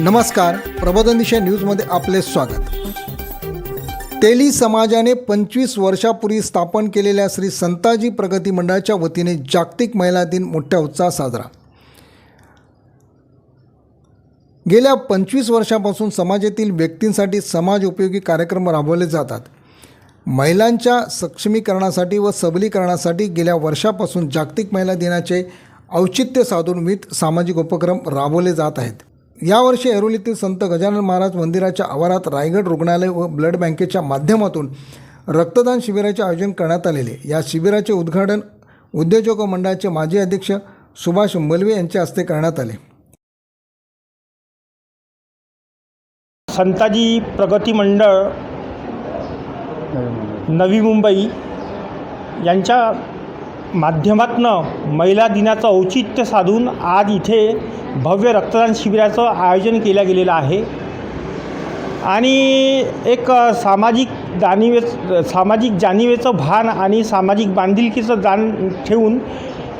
नमस्कार प्रबोधन दिशा न्यूजमध्ये आपले स्वागत. तेली समाजाने पंचवीस वर्षापूर्वी स्थापन केलेल्या श्री संताजी प्रगती मंडळाच्या वतीने जागतिक महिला दिन मोठ्या उत्साहात साजरा. गेल्या पंचवीस वर्षापासून समाजातील व्यक्तींसाठी समाज उपयोगी कार्यक्रम राबवले जातात. महिलांच्या सक्षमीकरणासाठी व सबलीकरणासाठी गेल्या वर्षापासून जागतिक महिला दिनाचे औचित्य साधून विविध सामाजिक उपक्रम राबवले जात आहेत. यावर्षी ऐरोलीतील संत गजानन महाराज मंदिराच्या आवारात रायगड रुग्णालय व ब्लड बँकेच्या माध्यमातून रक्तदान शिबिराचे आयोजन करण्यात आलेले. या शिबिराचे उद्घाटन उद्योजक मंडळाचे माजी अध्यक्ष सुभाष मलवे यांच्या हस्ते करण्यात आले. संताजी प्रगती मंडळ नवी मुंबई यांच्या माध्यमातनं महिला दिनाचं औचित्य साधून आज इथे भव्य रक्तदान शिबिराचं आयोजन केलं गेलेलं आहे. आणि एक सामाजिक जाणीवे सामाजिक जाणीवेचं भान आणि सामाजिक बांधिलकीचं जाण ठेवून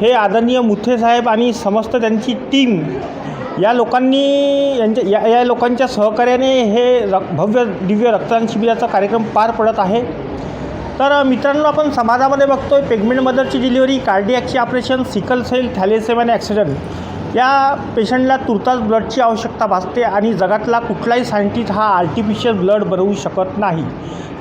हे आदरणीय मुथेसाहेब आणि समस्त त्यांची टीम या लोकांनी यांच्या या या लोकांच्या सहकार्याने हे रक भव्य दिव्य रक्तदान शिबिराचा कार्यक्रम पार पडत आहे. तर मित्रांनो आपण समाजामध्ये बघतो आहे पेगमेंट मदरची delivery कार्डिॲकची operation sickle cell thalassemia accident या पेशंटला तुर्तास ब्लडची आवश्यकता भासते आणि जगातला कुठलाही सायंटिस्ट हा आर्टिफिशियल ब्लड बनवू शकत नाही.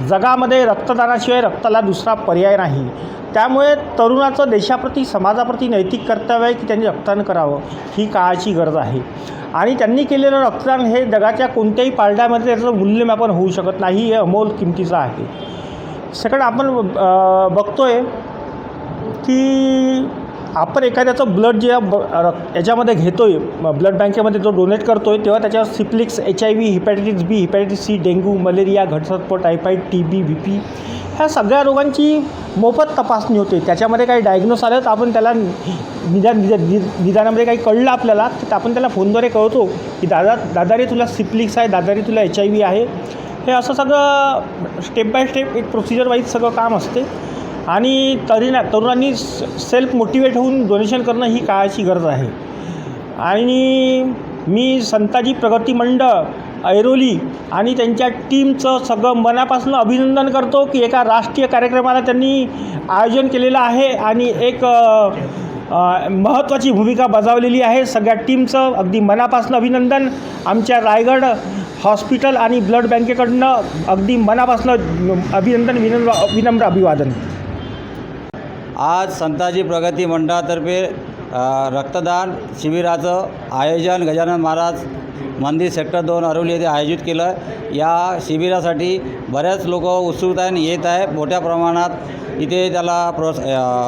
जगामध्ये रक्तदानाशिवाय रक्ताला दुसरा पर्याय नाही. त्यामुळे तरुणाचं देशाप्रती समाजाप्रती नैतिक कर्तव्य आहे की त्यांनी रक्तदान करावं ही काळाची गरज आहे. आणि त्यांनी केलेलं रक्तदान हे जगाच्या कोणत्याही पारड्यामध्ये त्याचं मूल्यमापन होऊ शकत नाही हे अमोल किमतीचं आहे. सगळं आपण बघतो आहे की आपण एखाद्याचं ब्लड जे ब याच्यामध्ये घेतो आहे ब्लड बँकेमध्ये जो डोनेट करतो आहे तेव्हा त्याच्यावर सिप्लिक्स H I V hepatitis B hepatitis C dengue malaria घटसर्प typhoid T B V P ह्या सगळ्या रोगांची मोफत तपासणी होते. त्याच्यामध्ये काही डायग्नोस आलं तर आपण त्याला निदान निदा- निदानामध्ये काही कळलं आपल्याला तर आपण त्याला फोनद्वारे कळतो की दादा दादा रे तुला सिप्लिक्स आहे दादा रे तुला एच आय व्ही आहे हे असं सगळं स्टेप बाय स्टेप एक प्रोसिजर वाईज सगळं काम असते. आणि तरुणा तरुणांनी सेल्फ मोटिवेट होऊन डोनेशन करणं ही काळाची गरज आहे. आणि मी संताजी प्रगती मंडळ ऐरोली आणि त्यांच्या टीमचं सगळं मनापासून अभिनंदन करतो की एका राष्ट्रीय कार्यक्रमाला त्यांनी आयोजन केलेलं आहे आणि एक महत्त्वाची भूमिका बजावलेली आहे. सगळ्या टीमचं अगदी मनापासून अभिनंदन. आमच्या रायगड हॉस्पिटल आणि ब्लड बँकेकडनं अगदी मनापासून अभिनंदन विनम्र विनम्र अभिवादन. आज संताजी प्रगती मंडळातर्फे रक्तदान शिबिराचं आयोजन गजानन महाराज मंदिर सेक्टर दोन अरवली येथे आयोजित केलं. या शिबिरासाठी बऱ्याच लोक उत्सुकताने येत आहे मोठ्या प्रमाणात इथे त्याला प्रो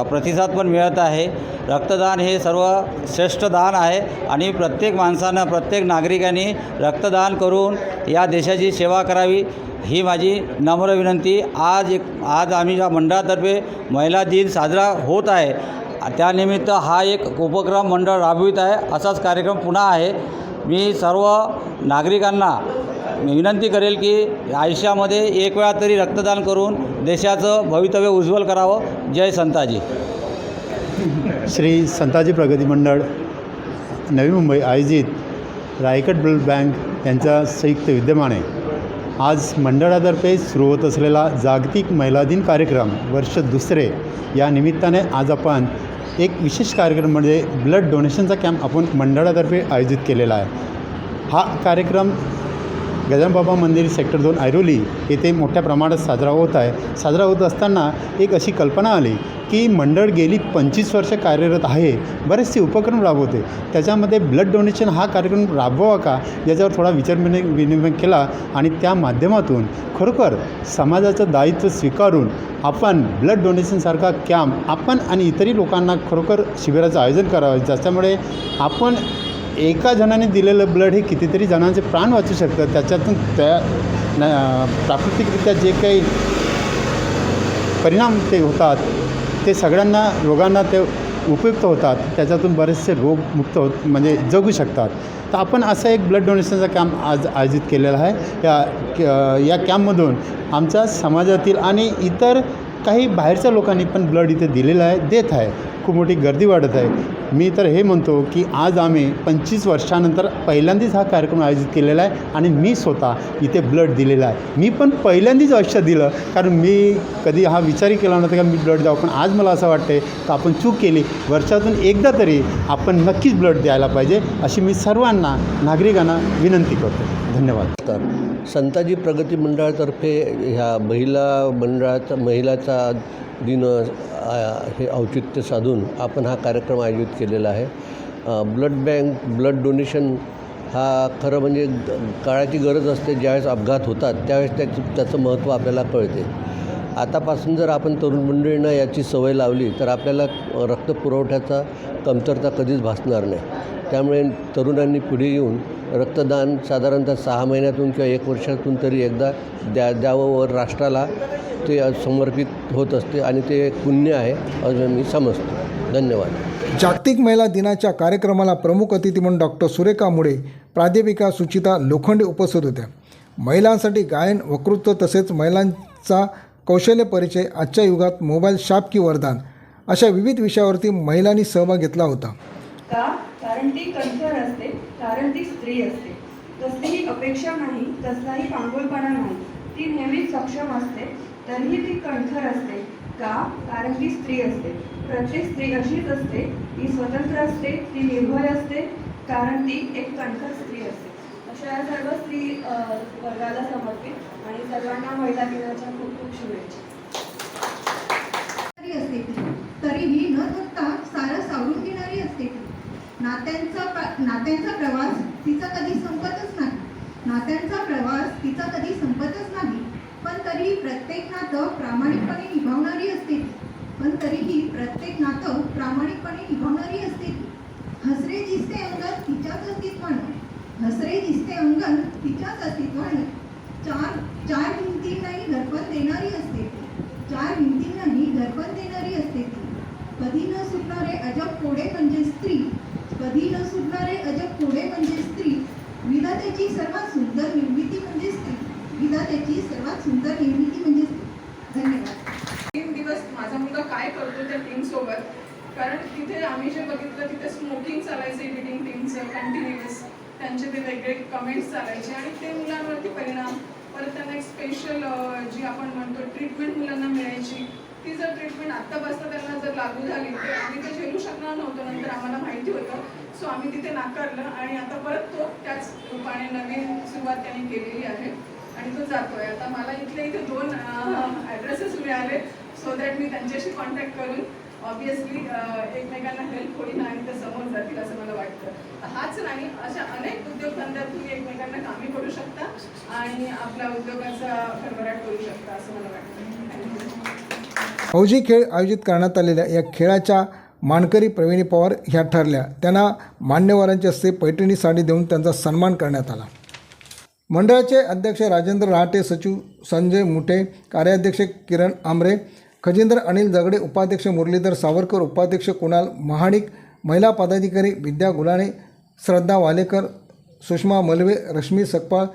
प्रतिसाद पण मिळत आहे. रक्तदान हे सर्व श्रेष्ठ दान आहे आणि प्रत्येक माणसानं प्रत्येक नागरिकांनी रक्तदान करून या देशाची सेवा करावी ही माझी नम्र विनंती. आज एक आज आम्ही ज्या मंडळातर्फे महिला दिन साजरा होत आहे त्यानिमित्त हा एक उपक्रम मंडळ राबवित आहे. असाच कार्यक्रम पुन्हा आहे. मी सर्व नागरिकांना विनंती करेल की आयुष्यामध्ये एक वेळा तरी रक्तदान करून देशाचं भवितव्य उज्ज्वल करावं. जय संताजी. श्री संताजी प्रगती मंडळ नवी मुंबई आयोजित रायगड ब्लड बँक यांच्या संयुक्त विद्यमाने आज मंडळातर्फे सुरू होत असलेला जागतिक महिला दिन कार्यक्रम वर्ष दुसरे या निमित्ताने आज आपण एक विशेष कार्यक्रम म्हणजे ब्लड डोनेशनचा कॅम्प आपण मंडळातर्फे आयोजित केलेला आहे. हा कार्यक्रम गजानबाबा मंदिर सेक्टर दोन ऐरोली येथे मोठ्या प्रमाणात साजरा होत आहे. साजरा होत असताना एक अशी कल्पना आली की मंडळ गेली पंचवीस वर्ष कार्यरत आहे. बरेचसे उपक्रम राबवते. त्याच्यामध्ये ब्लड डोनेशन हा कार्यक्रम राबवावा का? याच्यावर थोडा विचार विनिमय विनिमय केला आणि त्या माध्यमातून खरोखर समाजाचं दायित्व स्वीकारून आपण ब्लड डोनेशनसारखा कॅम्प आपण आणि इतरही लोकांना खरोखर शिबिराचं आयोजन करावं. ज्याच्यामुळे आपण एका जणाने दिलेलं ब्लड हे कितीतरी जणांचे प्राण वाचू शकतं. त्याच्यातून त्या प्राकृतिकरित्या जे काही परिणाम ते होतात ते सगळ्यांना रोगांना ते उपयुक्त होतात. त्याच्यातून बरेचसे रोग मुक्त होत म्हणजे जगू शकतात. तर आपण असं एक ब्लड डोनेशनचा कॅम्प आज आयोजित केलेला आहे. या क- या कॅम्पमधून आमच्या समाजातील आणि इतर काही बाहेरच्या लोकांनी पण ब्लड इथे दिलेलं आहे देत आहे. खूप मोठी गर्दी वाढत आहे. मी तर हे म्हणतो की आज आम्ही पंचवीस वर्षानंतर पहिल्यांदाच हा कार्यक्रम आयोजित केलेला आहे आणि मी स्वतः इथे ब्लड दिलेला आहे. मी पण पहिल्यांदाच आयुष्यात दिलं कारण मी कधी हा विचारही केला नव्हता का मी ब्लड द्यावं. पण आज मला असं वाटते तर आपण चूक केली वर्षातून एकदा तरी आपण नक्कीच ब्लड द्यायला पाहिजे अशी मी सर्वांना नागरिकांना विनंती करतो. धन्यवाद. तर संताजी प्रगती मंडळातर्फे ह्या महिला मंडळाचा महिलाचा दिन हे औचित्य साधून आपण हा कार्यक्रम आयोजित केलेला आहे. ब्लड बँक ब्लड डोनेशन हा खरं म्हणजे काळाची गरज असते ज्यावेळेस अपघात होतात त्यावेळेस त्याचं त्याचं महत्त्व आपल्याला कळते. आतापासून जर आपण तरुण मंडळींना याची सवय लावली तर आपल्याला रक्त पुरवठ्याचा कमतरता कधीच भासणार नाही. त्यामुळे तरुणांनी पुढे येऊन रक्तदान साधारणतः सहा महिन्यातून किंवा एक वर्षातून तरी एकदा द्या द्यावं व राष्ट्राला ते समर्पित होत असते आणि ते एक पुण्य आहे असं मी समजतो. धन्यवाद. जागतिक महिला दिनाच्या कार्यक्रमाला प्रमुख अतिथी म्हणून डॉक्टर सुरेखा मुळे प्राध्यापिका सुचिता लोखंडे उपस्थित होत्या. महिलांसाठी गायन वक्तृत्व तसेच महिलांचा कौशल्य परिचय आजच्या युगात मोबाईल शाप की वरदान अशा विविध विषयावरती महिलांनी सहभाग घेतला होता. का? कारण ती असते कारण ती स्त्री असते. कसलीही अपेक्षा नाही कसलाही पांगुळपणा नाही. ती नेहमीच सक्षम असते. तरीही ती कणखर असते. का? कारण ती स्त्री असते. प्रत्येक स्त्री अशीच असते. ती स्वतंत्र असते. ती निर्भय असते. कारण ती एक कणखर स्त्री असते. अशा या सर्व स्त्री वर्गाला समर्पित आणि सर्वांना महिला दिनाच्या खूप खूप शुभेच्छा. तरी असते ती. तरीही न थकता सारं सावरून घेणारी असते ती. नात्यांचा नात्यांचा प्रवास तिचा कधी संपतच नाही. नात्यांचा प्रवास तिचा कधी संपतच नाही. पण तरीही प्रत्येक नातं प्रामाणिकपणे निभावणारी असते. पण तरीही प्रत्येक नातं प्रामाणिकपणे निभावणारी असते. हसरे दिसते अंगण तिच्याच अस्तित्वानं. हसरे दिसते अंगण तिच्याच अस्तित्वानं. चार चार भिंतींनाही घरपण देणारी असते. चार भिंतींनाही घरपण देणारी असते ती. कधी न सुटणारे अजब कोडे म्हणजे स्त्री. कधी न सुटणारे अजब कोडे म्हणजे स्त्री. विधातेची सर्वात सुंदर निर्मिती म्हणजे स्त्री. विधात्याची सर्वात सुंदर निर्मिती म्हणजे धन्यवाद. तीन दिवस माझा मुलगा काय करतो त्या टीमसोबत कारण तिथे आम्ही जे बघितलं तिथे स्मोकिंग चालायचं एडिटिंग टीमचं कंटिन्युअस त्यांचे ते वेगळे कमेंट्स चालायचे आणि ते मुलांवरती परिणाम. परत त्यांना एक स्पेशल जी आपण म्हणतो ट्रीटमेंट मुलांना मिळायची ती जर ट्रीटमेंट आत्ता बसता त्यांना जर लागू झाली तर आम्ही ते झेलू शकणार नव्हतो. नंतर आम्हाला माहिती होतं. सो आम्ही तिथे नाकारलं आणि आता परत तो त्याच रूपाने नवीन सुरुवात त्यांनी केलेली आहे. आणि तो जातोय. आता मला इथले इथे दोन ॲड्रेसेस मिळाले. सो दॅट मी त्यांच्याशी कॉन्टॅक्ट करून ऑब्विसली एकमेकांना हेल्प होईल आणि ते समोर जातील असं मला वाटतं. हाच नाही अशा अनेक उद्योगधंद्यात तुम्ही एकमेकांना कामी करू शकता आणि आपल्या उद्योगाचा भरभराट करू शकता असं मला वाटतं. फौजी खेळ आयोजित करण्यात आलेल्या या खेळाच्या मानकरी प्रवीणी पवार ह्या ठरल्या. त्यांना मान्यवरांच्या हस्ते पैठणी साडी देऊन त्यांचा सन्मान करण्यात आला. मंडळाचे अध्यक्ष राजेंद्र रहाटे सचिव संजय मुठे कार्याध्यक्ष किरण आमरे खजेंद्र अनिल दगडे उपाध्यक्ष मुरलीधर सावरकर उपाध्यक्ष कुणाल महाडिक महिला पदाधिकारी विद्या गुलाणे श्रद्धा वालेकर सुषमा मलवे रश्मी सकपाळ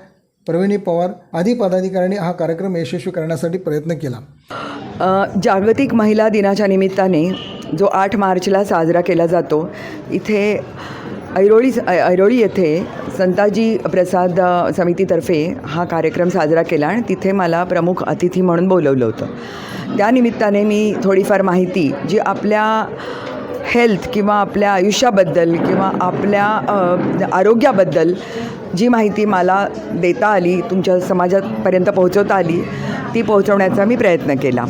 प्रवीणी पवार आदी पदाधिकाऱ्यांनी हा कार्यक्रम यशस्वी करण्यासाठी प्रयत्न केला. जागतिक महिला दिनाच्या निमित्ताने जो आठ मार्चला साजरा केला जातो इथे ऐरोळी ऐ- ऐरोळी येथे संताजी प्रसाद समितीतर्फे हा कार्यक्रम साजरा केला आणि तिथे मला प्रमुख अतिथी म्हणून बोलवलं होतं. त्यानिमित्ताने मी थोडीफार माहिती जी आपल्या हेल्थ किंवा आपल्या आयुष्याबद्दल किंवा आपल्या आरोग्याबद्दल जी माहिती मला देता आली तुमच्या समाजापर्यंत पोहोचवता आली ती पोहोचवण्याचा मी प्रयत्न केला.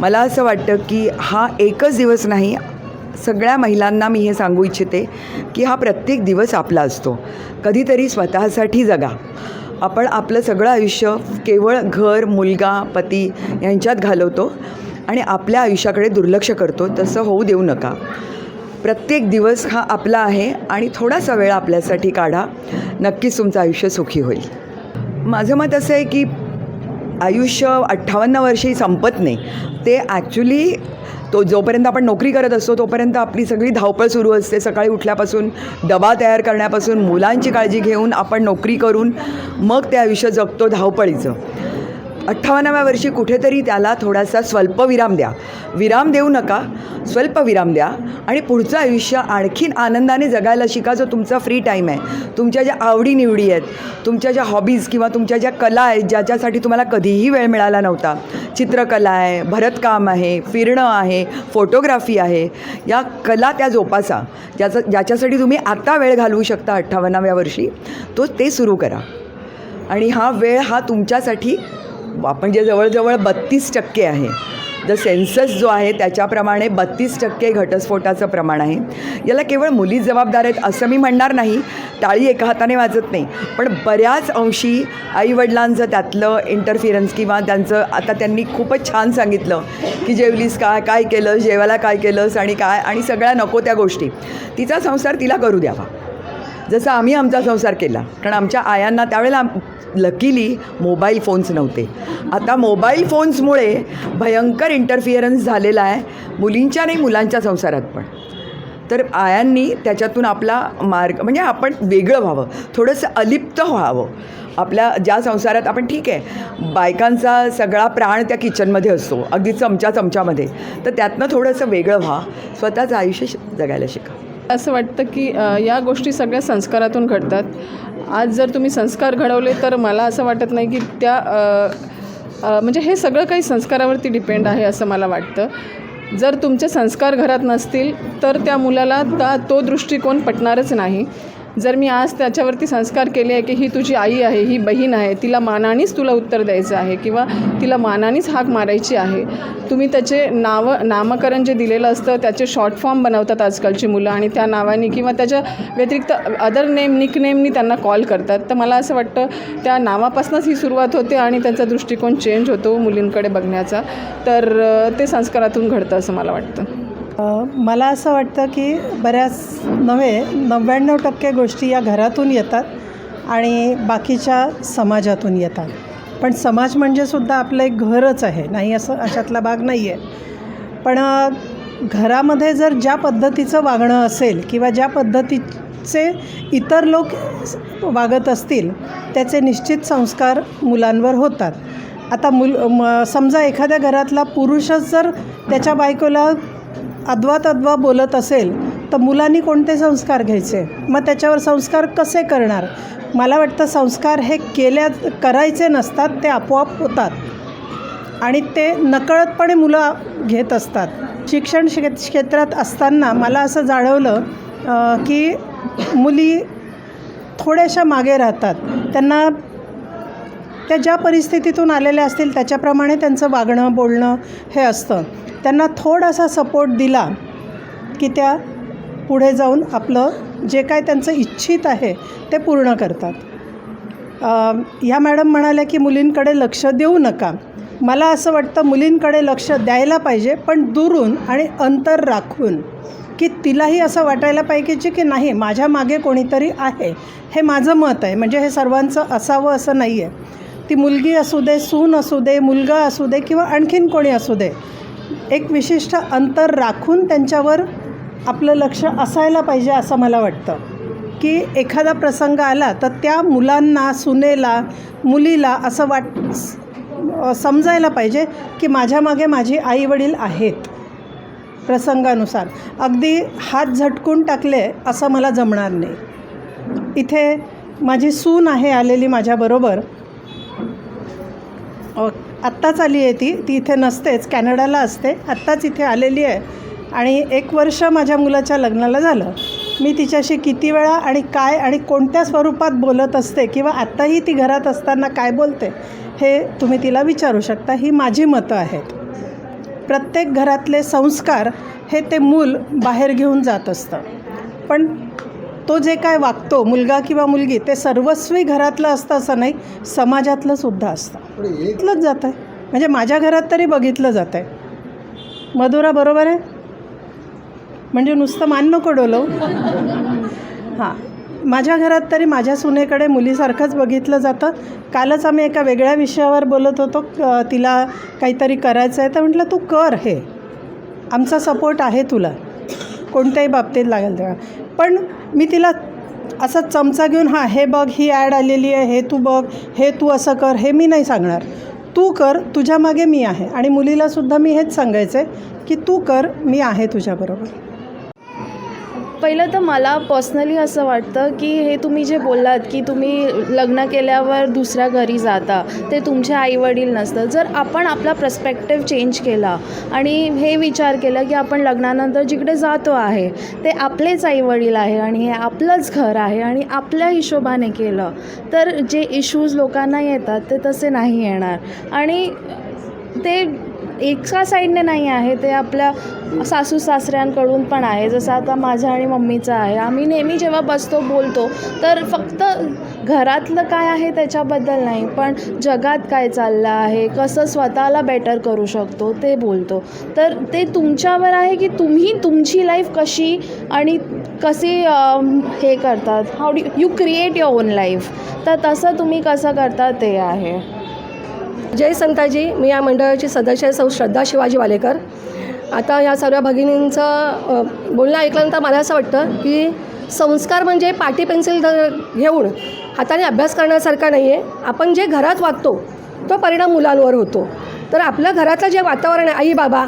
मला असं वाटतं की हा एकच दिवस नाही सगळ्या महिलांना मी हे सांगू इच्छिते की हा प्रत्येक दिवस आपला असतो. कधीतरी स्वतःसाठी जगा. आपण आपलं सगळं आयुष्य केवळ घर मुलगा पती यांच्यात घालवतो आणि आपल्या आयुष्याकडे दुर्लक्ष करतो. तसं होऊ देऊ नका. प्रत्येक दिवस हा आपला आहे आणि थोडासा वेळ आपल्यासाठी काढा. नक्कीच तुमचं आयुष्य सुखी होईल. माझं मत असं आहे की आयुष्य अठ्ठावन्न वर्षी संपत नाही. ते ॲक्च्युली तो जोपर्यंत आपण नोकरी करत असतो तोपर्यंत आपली सगळी धावपळ सुरू असते. सकाळी उठल्यापासून डबा तयार करण्यापासून मुलांची काळजी घेऊन आपण नोकरी करून मग ते आयुष्य जगतो धावपळीचं. अठ्ठावन्नाव्या वर्षी कुठेतरी त्याला थोडासा स्वल्पविराम द्या. विराम देऊ नका स्वल्पविराम द्या आणि पुढचं आयुष्य आणखीन आनंदाने जगायला शिका जो तुमचा फ्री टाईम आहे. तुमच्या ज्या आवडीनिवडी आहेत तुमच्या ज्या हॉबीज किंवा तुमच्या ज्या कला आहेत ज्याच्यासाठी तुम्हाला कधीही वेळ मिळाला नव्हता. चित्रकला आहे भरतकाम आहे फिरणं आहे फोटोग्राफी आहे. या कला त्या जोपासा. ज्याचं ज्याच्यासाठी तुम्ही आत्ता वेळ घालवू शकता अठ्ठावन्नाव्या वर्षी तो ते सुरू करा. आणि हा वेळ हा तुमच्यासाठी आपण जे जवळजवळ बत्तीस टक्के आहे द सेन्सस जो आहे त्याच्याप्रमाणे बत्तीस टक्के घटस्फोटाचं प्रमाण आहे. याला केवळ मुलीच जबाबदार आहेत असं मी म्हणणार नाही टाळी एका हाताने वाजत नाही. पण बऱ्याच अंशी आईवडिलांचं त्यातलं इंटरफिरन्स किंवा त्यांचं आता त्यांनी खूपच छान सांगितलं की जेवलीस काय काय केलं जेवायला काय केलंस आणि काय आणि सगळ्या नको त्या गोष्टी. तिचा संसार तिला करू द्यावा. जसं आम्ही आमचा संसार केला कारण आमच्या आयांना त्यावेळेला लकीली मोबाईल फोन्स नव्हते. आता मोबाईल फोन्समुळे भयंकर इंटरफिअरन्स झालेला आहे मुलींच्या नाही मुलांच्या संसारात पण. तर आयांनी त्याच्यातून आपला मार्ग म्हणजे आपण वेगळं व्हावं थोडंसं अलिप्त व्हावं. आपल्या ज्या संसारात आपण ठीक आहे बायकांचा सगळा प्राण त्या किचनमध्ये असतो अगदी चमच्या चमच्यामध्ये. तर त्यातनं थोडंसं वेगळं व्हा स्वतःचं आयुष्य जगायला शिका. असं वाटतं की या गोष्टी सगळ्या संस्कारातून घडतात. आज जर तुम्ही संस्कार घडवले तर मला असं वाटत नाही की त्या म्हणजे हे सगळं काही संस्कारावरती डिपेंड आहे असं मला वाटतं. जर तुमचे संस्कार घरात नसतील तर त्या मुलाला ता तो दृष्टिकोन पटणारच नाही. जर मी आज त्याच्यावरती संस्कार केले आहे की ही तुझी आई आहे ही बहीण आहे तिला मानानेच तुला उत्तर द्यायचं आहे किंवा तिला मानानेच हाक मारायची आहे तुम्ही त्याचे नावं नामकरण जे दिलेलं असतं त्याचे शॉर्ट फॉर्म बनवतात आजकालची मुलं आणि त्या नावाने किंवा त्याच्या व्यतिरिक्त अदर नेम निक नेमनी त्यांना कॉल करतात. तर मला असं वाटतं त्या नावापासूनच ही सुरुवात होते आणि त्यांचा दृष्टिकोन चेंज होतो मुलींकडे बघण्याचा. तर ते संस्कारातून घडतं असं मला वाटतं. मला असं वाटतं की बऱ्याच नव्हे नव्याण्णव टक्के गोष्टी या घरातून येतात आणि बाकीच्या समाजातून येतात. पण समाज म्हणजे सुद्धा आपलं एक घरच आहे नाही असं अशातला भाग नाही आहे पण घरामध्ये जर ज्या पद्धतीचं वागणं असेल किंवा ज्या पद्धतीचे इतर लोक वागत असतील त्याचे निश्चित संस्कार मुलांवर होतात. आता मुल म समजा एखाद्या घरातला पुरुषच जर त्याच्या बायकोला अद्वा तद्वा बोलत असेल तर मुलांनी कोणते संस्कार घ्यायचे? मग त्याच्यावर संस्कार कसे करणार? मला वाटतं संस्कार हे केल्या करायचे नसतात ते आपोआप होतात. आणि ते नकळतपणे मुलं घेत असतात. शिक्षण क्षे क्षेत्रात असताना मला असं जाणवलं की मुली थोड्याशा मागे राहतात. त्यांना त्या ज्या परिस्थितीतून आलेल्या असतील त्याच्याप्रमाणे त्यांचं वागणं बोलणं हे असतं. त्यांना थोडासा सपोर्ट दिला की त्या पुढे जाऊन आपलं जे काय त्यांचं इच्छित आहे ते पूर्ण करतात. ह्या मॅडम म्हणाल्या की मुलींकडे लक्ष देऊ नका. मला असं वाटतं मुलींकडे लक्ष द्यायला पाहिजे पण दुरून आणि अंतर राखून. की तिलाही असं वाटायला पाहिजे की नाही माझ्या मागे कोणीतरी आहे. हे माझं मत आहे. म्हणजे हे सर्वांचं असावं असं नाही आहे ती मुलगी असू दे सून असू दे मुलगा असू दे किंवा आणखीन कोणी असू दे एक विशिष्ट अंतर राखून त्यांच्यावर आपलं लक्ष असायला पाहिजे असं मला वाटतं. की एखादा प्रसंग आला तर त्या मुलांना सुनेला मुलीला असं वाट समजायला पाहिजे की माझ्यामागे माझी आईवडील आहेत प्रसंगानुसार. अगदी हात झटकून टाकले असं मला जमणार नाही. इथे माझी सून आहे आलेली माझ्याबरोबर. ओ आत्ताच आली आहे ती. ती इथे नसतेच कॅनडाला असते. आत्ताच इथे आलेली आहे. आणि एक वर्ष माझ्या मुलाच्या लग्नाला झालं. मी तिच्याशी किती वेळा आणि काय आणि कोणत्या स्वरूपात बोलत असते किंवा आत्ताही ती घरात असताना काय बोलते हे तुम्ही तिला विचारू शकता. ही माझी मतं आहेत. प्रत्येक घरातले संस्कार हे ते मूल बाहेर घेऊन जात असतं. पण तो जे काय वागतो मुलगा किंवा मुलगी ते सर्वस्वी घरातलं असतं असं नाही समाजातलं सुद्धा असतं. बघितलंच जातं आहे म्हणजे माझ्या घरात तरी बघितलं जातं आहे मधुरा बरोबर आहे? म्हणजे नुसतं मान नको डोलव. हां. माझ्या घरात तरी माझ्या सुनेकडे मुलीसारखंच बघितलं जातं. कालच आम्ही एका वेगळ्या विषयावर बोलत होतो तिला काहीतरी करायचं आहे तर म्हटलं तू कर हे. आमचा सपोर्ट आहे तुला. कोणत्याही बाबतीत लागेल तेव्हा. पण मी तिला असा चमचा घेऊन हां हे बघ ही ॲड आलेली आहे हे तू बघ हे तू असं कर. हे मी नाही सांगणार. तू कर तुझ्या मागे मी आहे. आणि मुलीलासुद्धा मी हेच सांगायचं आहे की तू कर मी आहे तुझ्याबरोबर. पहिलं तर मला पर्सनली असं वाटतं की हे तुम्ही जे बोललात की तुम्ही लग्न केल्यावर दुसऱ्या घरी जाता ते तुमचे आईवडील नसतं जर आपण आपला प्रस्पेक्टिव्ह चेंज केला आणि हे विचार केला की आपण लग्नानंतर जिकडे जातो आहे ते आपलेच आईवडील आहे आणि हे आपलंच घर आहे आणि आपल्या हिशोबाने केलं तर जे इश्यूज लोकांना येतात ते तसे नाही येणार. आणि ते एका साईडने नाही आहे ते आपल्या सासू सासऱ्यांकडून पण आहे. जसं आता माझ्या आणि मम्मीचं आहे. आम्ही नेहमी जेव्हा बसतो बोलतो तर फक्त घरातलं काय आहे त्याच्याबद्दल नाही पण जगात काय चाललं आहे कसं स्वतःला बेटर करू शकतो ते बोलतो. तर ते तुमच्यावर आहे की तुम्ही तुमची लाईफ कशी आणि कशी हे करतात? How do you create your own life तर तसं तुम्ही कसं करता ते आहे. जय संताजी मी या मंडळाची सदस्य आहे सौ श्रद्धा शिवाजी वालेकर. आता या सर्व भगिनींचं बोलणं ऐकल्यानंतर मला असं वाटतं की संस्कार म्हणजे पाटी पेन्सिल घेऊन हाताने अभ्यास करण्यासारखा नाही आहे आपण जे घरात वागतो तो परिणाम मुलांवर होतो. तर आपल्या घरातलं जे वातावरण आहे आई बाबा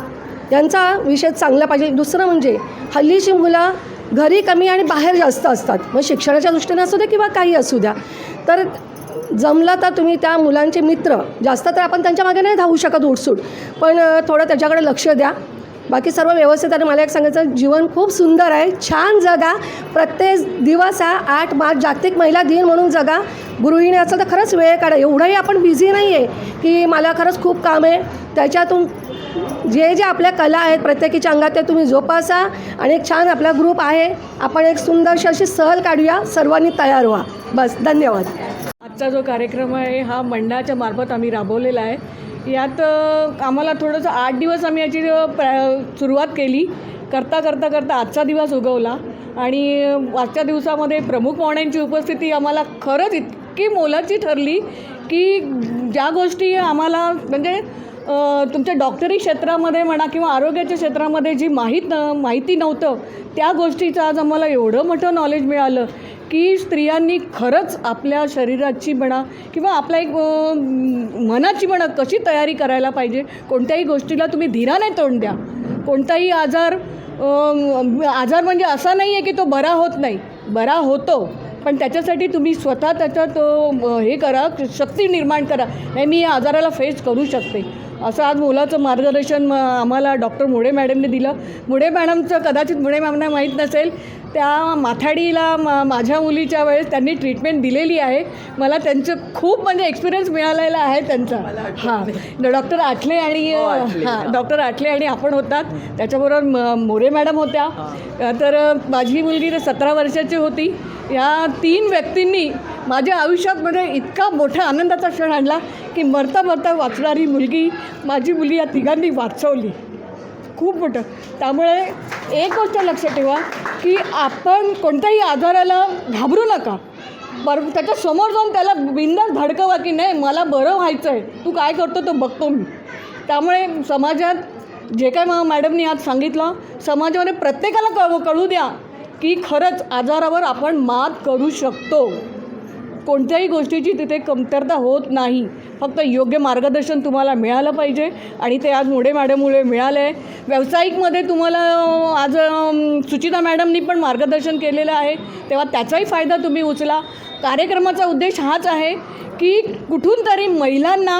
यांचा विषय चांगला पाहिजे. दुसरं म्हणजे हल्लीची मुलं घरी कमी आणि बाहेर जास्त असतात. मग शिक्षणाच्या दृष्टीने असू द्या किंवा काही असू द्या. तर जमलं तर तुम्ही त्या मुलांचे मित्र. जास्त तर आपण त्यांच्या मागे नाही धावू शकत उठसूट. पण थोडं त्याच्याकडे लक्ष द्या. बाकी सर्व व्यवस्थित आणि मला एक सांगायचं जीवन खूप सुंदर आहे. छान जगा. प्रत्येक दिवस हा आठ मार्च जागतिक महिला दिन म्हणून जगा. गृहिणी तर खरंच वेळ काढा. एवढंही आपण बिझी नाही आहे की मला खरंच खूप काम आहे. त्याच्यातून जे जे आपल्या कला आहेत प्रत्येकीच्या अंगात ते तुम्ही जोपासा. आणि एक छान आपला ग्रुप आहे. आपण एक सुंदरशी अशी सहल काढूया. सर्वांनी तयार व्हा. बस धन्यवाद. आजचा जो कार्यक्रम आहे हा मंडळाच्या मार्फत आम्ही राबवलेला आहे. यात आम्हाला थोडंसं आठ दिवस आम्ही याची प्र सुरुवात केली. करता करता करता आजचा दिवस उगवला. आणि आजच्या दिवसामध्ये प्रमुख पाहुण्यांची उपस्थिती आम्हाला खरंच इतकी मोलाची ठरली की ज्या गोष्टी आम्हाला म्हणजे तुमच्या डॉक्टरी क्षेत्रामध्ये म्हणा किंवा आरोग्याच्या क्षेत्रामध्ये जी माहीत न माहिती नव्हतं त्या गोष्टीचं आज आम्हाला एवढं मोठं नॉलेज मिळालं. की स्त्रियांनी खरंच आपल्या शरीराची म्हणा किंवा आपल्या एक मनाची म्हणा कशी तयारी करायला पाहिजे? कोणत्याही गोष्टीला तुम्ही धीराने तोंड द्या. कोणताही आजार आजार म्हणजे असा नाही आहे की तो बरा होत नाही. बरा होतो पण त्याच्यासाठी तुम्ही स्वतः त्याच्यात हे करा शक्ती निर्माण करा. नाही मी या आजाराला फेस करू शकते. असं आज मुलाचं मार्गदर्शन म- आम्हाला डॉक्टर मुळे मॅडमने दिलं. मुळे मॅडमचं कदाचित मुळे मॅमना माहीत नसेल त्या माथाडीला मा माझ्या मुलीच्या वेळेस त्यांनी ट्रीटमेंट दिलेली आहे. मला त्यांचं खूप म्हणजे एक्सपिरियन्स मिळालेला आहे त्यांचा. हां. डॉक्टर आठले आणि हां डॉक्टर आठले. आणि आपण होतात. त्याच्याबरोबर म मोरे मॅडम होत्या. तर माझी मुलगी तर सतरा वर्षाची होती. या तीन व्यक्तींनी माझ्या आयुष्यामध्ये इतका मोठा आनंदाचा क्षण आणला की मरता मरता वाचणारी मुलगी माझी मुली या तिघांनी वाचवली. खूप मोठं. त्यामुळे एक गोष्ट लक्षात ठेवा की आपण कोणत्याही आजाराला घाबरू नका. बर त्याच्यासमोर जाऊन त्याला बिंदास धडकवा की नाही मला बरं व्हायचं आहे तू काय करतो तो बघतो मी. त्यामुळे समाजात जे काय मग मॅडमनी आज सांगितलं समाजामध्ये प्रत्येकाला कळू कळू द्या की खरंच आजारावर आपण मात करू शकतो. कोणत्याही गोष्टीची तिथे कमतरता होत नाही. फक्त योग्य मार्गदर्शन तुम्हाला मिळालं पाहिजे आणि ते आज मोडे मॅडममुळे मिळालं आहे. व्यावसायिकमध्ये तुम्हाला आज सुचिता मॅडमनी पण मार्गदर्शन केलेलं आहे. तेव्हा त्याचाही फायदा तुम्ही उचला. कार्यक्रमाचा उद्देश हाच आहे की कुठून तरी महिलांना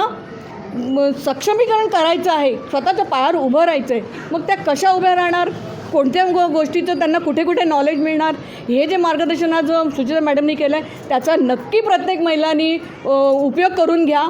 म, सक्षमीकरण करायचं आहे. स्वतःच्या पायावर उभं राहायचं आहे मग त्या कशा उभ्या राहणार? कोणत्या गो गोष्टीचं त्यांना कुठे कुठे नॉलेज मिळणार? हे जे मार्गदर्शन आज सुचिता मॅडमनी केलं आहे त्याचा नक्की प्रत्येक महिलांनी उपयोग करून घ्या.